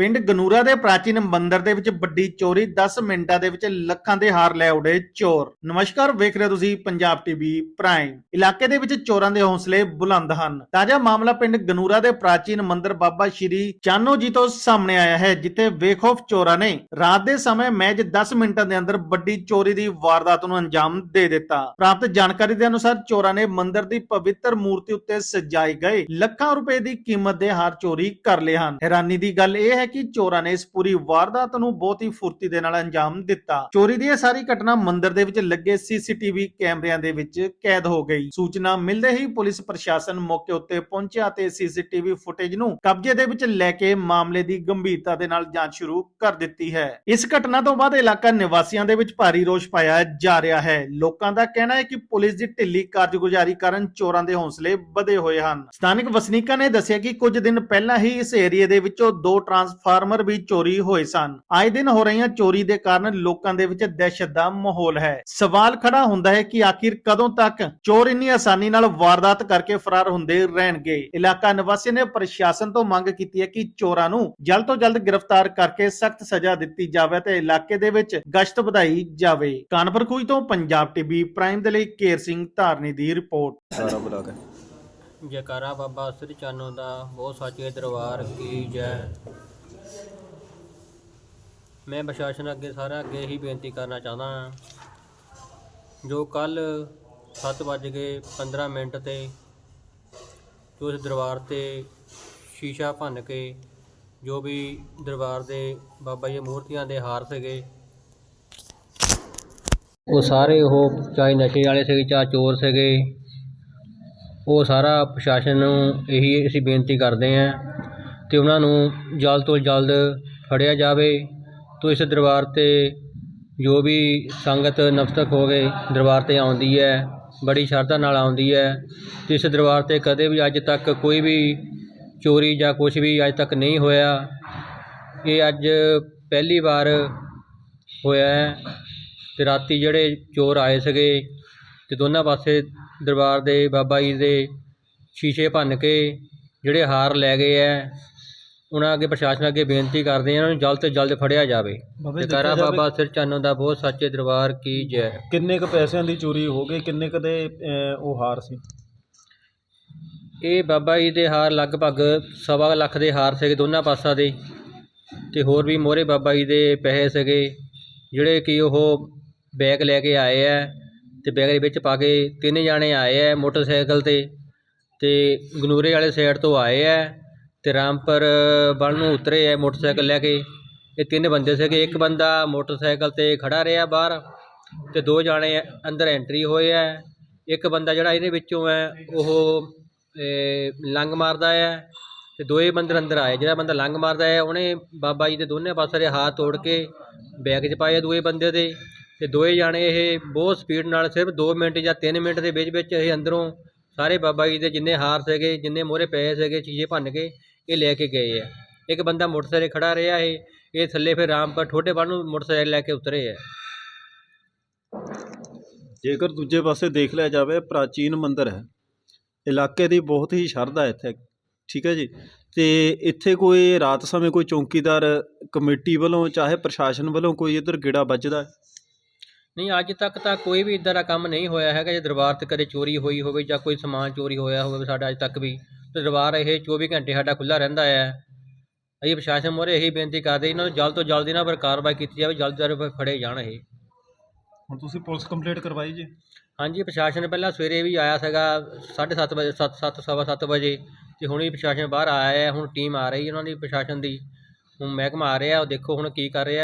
ਪਿੰਡ ਗਨੂਰਾ ਦੇ ਪ੍ਰਾਚੀਨ ਮੰਦਿਰ ਦੇ ਵਿੱਚ ਵੱਡੀ ਚੋਰੀ 10 ਮਿੰਟਾਂ ਦੇ ਵਿੱਚ ਲੱਖਾਂ ਦੇ ਹਾਰ ਲੈ ਉਡੇ ਚੋਰ। ਨਮਸਕਾਰ, ਵੇਖ ਰਹੇ ਹੋ ਤੁਸੀਂ ਪੰਜਾਬ ਟੀਵੀ ਪ੍ਰਾਈਮ। ਇਲਾਕੇ ਦੇ ਵਿੱਚ ਚੋਰਾਂ ਦੇ ਹੌਸਲੇ ਬੁਲੰਦ ਹਨ। ਤਾਜ਼ਾ ਮਾਮਲਾ ਪਿੰਡ ਗਨੂਰਾ ਦੇ ਪ੍ਰਾਚੀਨ ਮੰਦਿਰ ਬਾਬਾ ਸ਼੍ਰੀ ਚਾਨੋ ਜੀ ਤੋਂ ਸਾਹਮਣੇ ਆਇਆ ਹੈ, ਜਿੱਥੇ ਬੇਖੌਫ ਚੋਰਾਂ ਨੇ ਰਾਤ ਦੇ ਸਮੇਂ ਮੈਜ 10 ਮਿੰਟਾਂ ਦੇ ਅੰਦਰ ਵੱਡੀ ਚੋਰੀ ਦੀ ਵਾਰਦਾਤ ਨੂੰ ਅੰਜਾਮ ਦੇ ਦਿੱਤਾ। ਪ੍ਰਾਪਤ ਜਾਣਕਾਰੀ ਦੇ ਅਨੁਸਾਰ ਚੋਰਾਂ ਨੇ ਮੰਦਿਰ ਦੀ ਪਵਿੱਤਰ ਮੂਰਤੀ ਉੱਤੇ ਸਜਾਏ ਗਏ ਲੱਖਾਂ ਰੁਪਏ ਦੀ ਕੀਮਤ ਦੇ ਹਾਰ ਚੋਰੀ ਕਰ ਲਏ ਹਨ। ਹੈਰਾਨੀ ਦੀ ਗੱਲ ਇਹ ਹੈ ਕਿ ਚੋਰਾਂ ਨੇ ਇਸ ਪੂਰੀ ਵਾਰਦਾਤ ਨੂੰ ਬਹੁਤ ਹੀ ਫੁਰਤੀ ਦੇ ਨਾਲ ਅੰਜਾਮ ਦਿੱਤਾ। ਚੋਰੀ ਦੀ ਇਹ ਸਾਰੀ ਘਟਨਾ ਮੰਦਿਰ ਦੇ ਵਿੱਚ ਲੱਗੇ ਸੀਸੀਟੀਵੀ ਕੈਮਰਿਆਂ ਦੇ ਵਿੱਚ ਕੈਦ ਹੋ ਗਈ। ਸੂਚਨਾ ਮਿਲਦੇ ਹੀ ਪੁਲਿਸ ਪ੍ਰਸ਼ਾਸਨ ਮੌਕੇ ਉੱਤੇ ਪਹੁੰਚਿਆ ਤੇ ਸੀਸੀਟੀਵੀ ਫੁਟੇਜ ਨੂੰ ਕਬਜ਼ੇ ਦੇ ਵਿੱਚ ਲੈ ਕੇ ਮਾਮਲੇ ਦੀ ਗੰਭੀਰਤਾ ਦੇ ਨਾਲ ਜਾਂਚ ਸ਼ੁਰੂ ਕਰ ਦਿੱਤੀ ਹੈ। ਇਸ ਘਟਨਾ ਤੋਂ ਬਾਅਦ ਇਲਾਕਾ ਨਿਵਾਸੀਆਂ ਦੇ ਵਿੱਚ ਭਾਰੀ ਰੋਸ਼ ਪਾਇਆ ਜਾ ਰਿਹਾ ਹੈ। ਲੋਕਾਂ ਦਾ ਕਹਿਣਾ ਹੈ ਕਿ ਪੁਲਿਸ ਦੀ ਢਿੱਲੀ ਕਾਰਜਗੁਜ਼ਾਰੀ ਕਾਰਨ ਚੋਰਾਂ ਦੇ ਹੌਸਲੇ ਵਧੇ ਹੋਏ ਹਨ। ਸਥਾਨਕ ਵਸਨੀਕਾਂ ਨੇ ਦੱਸਿਆ ਕਿ ਕੁਝ ਦਿਨ ਪਹਿਲਾਂ ਹੀ ਇਸ ਏਰੀਏ ਦੇ ਵਿੱਚੋਂ ਦੋ ਟਰਾਂਸ ਟਰਾਂਸਫਾਰਮਰ ਵੀ ਚੋਰੀ ਹੋਏ ਸਨ। ਆਏ ਦਿਨ ਹੋ ਰਹੀਆਂ ਚੋਰੀ ਦੇ ਕਾਰਨ ਲੋਕਾਂ ਦੇ ਵਿੱਚ ਦਹਿਸ਼ਤ ਦਾ ਮਾਹੌਲ ਹੈ। ਸਵਾਲ ਖੜਾ ਹੁੰਦਾ ਹੈ ਕਿ ਆਖਿਰ ਕਦੋਂ ਤੱਕ ਚੋਰ ਇੰਨੀ ਆਸਾਨੀ ਨਾਲ ਵਾਰਦਾਤ ਕਰਕੇ ਫਰਾਰ ਹੁੰਦੇ ਰਹਿਣਗੇ? ਇਲਾਕਾ ਨਿਵਾਸੀ ਨੇ ਪ੍ਰਸ਼ਾਸਨ ਤੋਂ ਮੰਗ ਕੀਤੀ ਹੈ ਕਿ ਚੋਰਾਂ ਨੂੰ ਜਲਦ ਤੋਂ ਜਲਦ ਗ੍ਰਿਫਤਾਰ ਕਰਕੇ ਸਖਤ ਸਜ਼ਾ ਦਿੱਤੀ ਜਾਵੇ ਤੇ ਇਲਾਕੇ ਦੇ ਵਿੱਚ ਗਸ਼ਤ ਵਧਾਈ ਜਾਵੇ। ਕਾਨਪੁਰ ਖੂਜ ਤੋਂ ਪੰਜਾਬ ਟੀਵੀ ਪ੍ਰਾਈਮ ਦੇ ਲਈ ਕੇਰ ਸਿੰਘ ਧਾਰਨੀ ਦੀ ਰਿਪੋਰਟ। ਸਾਰਾ ਬੁਲਾ ਕੇ। ਜੈਕਾਰਾ ਬਾਬਾ ਸ੍ਰੀ ਚਾਨੋ ਦਾ ਬਹੁਤ ਸਾਚੇ ਦਰਬਾਰ ਕੀ ਜੈ। ਮੈਂ ਪ੍ਰਸ਼ਾਸਨ ਅੱਗੇ ਸਾਰਾ ਅੱਗੇ ਹੀ ਬੇਨਤੀ ਕਰਨਾ ਚਾਹੁੰਦਾ ਹਾਂ ਜੋ ਕੱਲ 7:15 ਮਿੰਟ ਤੇ ਜੋ ਇਸ ਦਰਬਾਰ ਤੇ ਸ਼ੀਸ਼ਾ ਭੰਨ ਕੇ ਜੋ ਵੀ ਦਰਬਾਰ ਦੇ ਬਾਬਾ ਜੀ ਮੂਰਤੀਆਂ ਦੇ ਹਾਰ ਸੀਗੇ, ਉਹ ਸਾਰੇ ਉਹ ਚਾਹੇ ਨਸ਼ੇ ਵਾਲੇ ਸੀਗੇ, ਚਾਹੇ ਚੋਰ ਸੀਗੇ, ਉਹ ਸਾਰਾ ਪ੍ਰਸ਼ਾਸਨ ਨੂੰ ਇਹੀ ਅਸੀਂ ਬੇਨਤੀ ਕਰਦੇ ਹਾਂ ਕਿ ਉਹਨਾਂ ਨੂੰ ਜਲਦ ਤੋਂ ਜਲਦ ਫੜਿਆ ਜਾਵੇ। ਤੋ ਇਸ ਦਰਬਾਰ ਤੇ ਜੋ ਵੀ ਸੰਗਤ ਨਮਸਤਕ ਹੋ ਕੇ ਦਰਬਾਰ ਤੇ ਆਉਂਦੀ ਹੈ, ਬੜੀ ਸ਼ਰਧਾ ਨਾਲ ਆਉਂਦੀ ਹੈ, ਤੇ ਇਸ ਦਰਬਾਰ ਤੇ ਕਦੇ ਵੀ ਅੱਜ ਤੱਕ ਕੋਈ ਵੀ ਚੋਰੀ ਜਾਂ ਕੁਝ ਵੀ ਅੱਜ ਤੱਕ ਨਹੀਂ ਹੋਇਆ। ਇਹ ਅੱਜ ਪਹਿਲੀ ਵਾਰ ਹੋਇਆ ਹੈ ਤੇ ਰਾਤੀ ਜਿਹੜੇ ਚੋਰ ਆਏ ਸੀਗੇ ਤੇ ਦੋਨਾਂ ਪਾਸੇ ਦਰਬਾਰ ਦੇ ਬਾਬਾ ਜੀ ਦੇ ਸ਼ੀਸ਼ੇ ਭੰਨ ਕੇ ਜਿਹੜੇ ਹਾਰ ਲੈ ਗਏ ਐ ਉਹਨਾਂ ਅੱਗੇ ਪ੍ਰਸ਼ਾਸਨ ਅੱਗੇ ਬੇਨਤੀ ਕਰਦੇ ਆ ਇਹਨਾਂ ਨੂੰ ਜਲਦ ਤੋਂ ਜਲਦ ਫੜਿਆ ਜਾਵੇ। ਬਾਬਾ ਜੀ ਜੈਕਾਰਾ ਦੇਖਿਆ ਜਾਵੇ- ਬਾਬਾ ਸਿਰ ਚਾਨੋ ਦਾ ਬਹੁਤ ਸੱਚੇ ਦਰਬਾਰ ਕੀ ਜੈ। ਕਿੰਨੇ ਕ ਪੈਸਿਆਂ ਦੀ ਚੋਰੀ ਹੋ ਗਈ ਕਿੰਨੇ ਕ ਦੇ ਅਹ, ਉਹ ਹਾਰ ਸੀ? ਇਹ ਬਾਬਾ ਜੀ ਦੇ ਹਾਰ ਲਗਭਗ ਸਵਾ ਲੱਖ ਦੇ ਹਾਰ ਸੀਗੇ ਦੋਨਾਂ ਪਾਸਾਂ ਦੇ। ਤੇ ਹੋਰ ਵੀ ਮੋਹਰੇ ਬਾਬਾ ਜੀ ਦੇ ਪੈਸੇ ਸੀਗੇ ਜਿਹੜੇ ਕਿ ਉਹ ਬੈਗ ਲੈ ਕੇ ਆਏ ਐ ਤੇ ਬੈਗ ਦੇ ਵਿੱਚ ਪਾ ਕੇ ਤਿੰਨ ਜਾਣੇ ਆਏ ਐ ਮੋਟਰਸਾਈਕਲ ਤੇ ਤੇ ਗਨੂਰੇ ਵਾਲੇ ਸਾਈਡ ਤੋਂ ਆਏ ਐ ਅਤੇ ਰਾਮਪੁਰ ਵੱਲ ਨੂੰ ਉਤਰੇ ਹੈ ਮੋਟਰਸਾਈਕਲ ਲੈ ਕੇ। ਇਹ ਤਿੰਨ ਬੰਦੇ ਸੀਗੇ। ਇੱਕ ਬੰਦਾ ਮੋਟਰਸਾਈਕਲ ਤੇ ਖੜ੍ਹਾ ਰਿਹਾ ਬਾਹਰ ਅਤੇ ਦੋ ਜਾਣੇ ਅੰਦਰ ਐਂਟਰੀ ਹੋਏ ਹੈ ਇੱਕ ਬੰਦਾ ਜਿਹੜਾ ਇਹਦੇ ਵਿੱਚੋਂ ਹੈ, ਉਹ ਇਹ ਲੰਗ ਮਾਰਦਾ ਹੈ ਅਤੇ ਦੋਏ ਬੰਦੇ ਅੰਦਰ ਆਏ। ਜਿਹੜਾ ਬੰਦਾ ਲੰਗ ਮਾਰਦਾ ਹੈ, ਉਹਨੇ ਬਾਬਾ ਜੀ ਦੇ ਦੋਨੇ ਪਾਸੇ ਦੇ ਹੱਥ ਤੋੜ ਕੇ ਬੈਗ 'ਚ ਪਾਏ ਦੋਏ ਬੰਦੇ ਦੇ ਅਤੇ ਦੋਏ ਜਾਣੇ ਇਹ ਬਹੁਤ ਸਪੀਡ ਨਾਲ ਸਿਰਫ 2 ਮਿੰਟ ਜਾਂ 3 ਮਿੰਟ ਦੇ ਵਿੱਚ ਵਿੱਚ ਇਹ ਅੰਦਰੋਂ ਸਾਰੇ ਬਾਬਾ ਜੀ ਦੇ ਜਿੰਨੇ ਹਾਰ ਸੀਗੇ, ਜਿੰਨੇ ਮੋਹਰੇ ਪਏ ਸੀਗੇ, ਚੀਜ਼ੇ ਭੰਨ ਕੇ ਇਹ ਲੈ ਕੇ ਗਏ ਆ। ਇੱਕ ਬੰਦਾ ਮੋਟਰਸਾਈਕਲ ਖੜਾ ਰਿਹਾ ਇਹ ਇਹ ਥੱਲੇ ਫਿਰ ਰਾਮਪੁਰ ਠੋਡੇ ਵੱਲ ਨੂੰ ਮੋਟਰਸਾਈਕਲ ਲੈ ਕੇ ਉਤਰੇ ਆ। ਜੇਕਰ ਦੂਜੇ ਪਾਸੇ ਦੇਖ ਲਿਆ ਜਾਵੇ ਪ੍ਰਾਚੀਨ ਮੰਦਿਰ ਹੈ। ਇਲਾਕੇ ਦੀ ਬਹੁਤ ਹੀ ਸ਼ਰਧਾ ਹੈ ਇੱਥੇ ਠੀਕ ਹੈ ਜੀ? ਤੇ ਇੱਥੇ ਕੋਈ ਰਾਤ ਸਮੇਂ ਕੋਈ ਚੌਕੀਦਾਰ ਕਮੇਟੀ ਵੱਲੋਂ ਚਾਹੇ ਪ੍ਰਸ਼ਾਸਨ ਵੱਲੋਂ ਕੋਈ ਇੱਧਰ ਗੇੜਾ ਵੱਜਦਾ ਹੈ? ਨਹੀਂ ਅੱਜ ਤੱਕ ਤਾਂ ਕੋਈ ਵੀ ਇਦਾਂ ਦਾ ਕੰਮ ਨਹੀਂ ਹੋਇਆ ਹੈਗਾ ਜੇ ਦਰਬਾਰ ਤੇ ਕਦੇ ਚੋਰੀ ਹੋਈ ਹੋਵੇ ਜਾਂ ਕੋਈ ਸਮਾਨ ਚੋਰੀ ਹੋਇਆ ਹੋਵੇ ਸਾਡਾ ਅੱਜ ਤੱਕ ਵੀ ਤੇ ਦਰਬਾਰ ਇਹ 24 ਘੰਟੇ ਸਾਡਾ ਖੁੱਲਾ ਰਹਿੰਦਾ ਹੈ। ਅਸੀਂ ਪ੍ਰਸ਼ਾਸਨ ਮੋਰੇ ਇਹੀ ਬੇਨਤੀ ਕਰਦੇ ਇਹਨਾਂ ਨੂੰ ਜਲਦ ਤੋਂ ਜਲਦ ਇਹਨਾਂ ਪਰ ਕਾਰਵਾਈ ਕੀਤੀ ਜਾਵੇ ਜਲਦ ਜਲਦ ਫੜੇ ਜਾਣ ਇਹ। ਹੁਣ ਤੁਸੀਂ ਪੁਲਿਸ ਕੰਪਲੇਂਟ ਕਰਵਾਈ ਜੀ? ਹਾਂਜੀ ਪ੍ਰਸ਼ਾਸਨ ਪਹਿਲਾਂ ਸਵੇਰੇ ਵੀ ਆਇਆ ਸੀਗਾ 7:30 ਵਜੇ 7 7 ਸਵਾ ਸੱਤ ਵਜੇ ਤੇ ਹੁਣ ਵੀ ਪ੍ਰਸ਼ਾਸਨ ਬਾਹਰ ਆਇਆ ਹੈ ਹੁਣ ਟੀਮ ਆ ਰਹੀ ਹੈ ਉਹਨਾਂ ਦੀ ਪ੍ਰਸ਼ਾਸਨ ਦੀ। ਹੁਣ ਮਹਿਕਮਾ ਆ ਰਿਹਾ ਉਹ ਦੇਖੋ ਹੁਣ ਕੀ ਕਰ ਰਿਹਾ।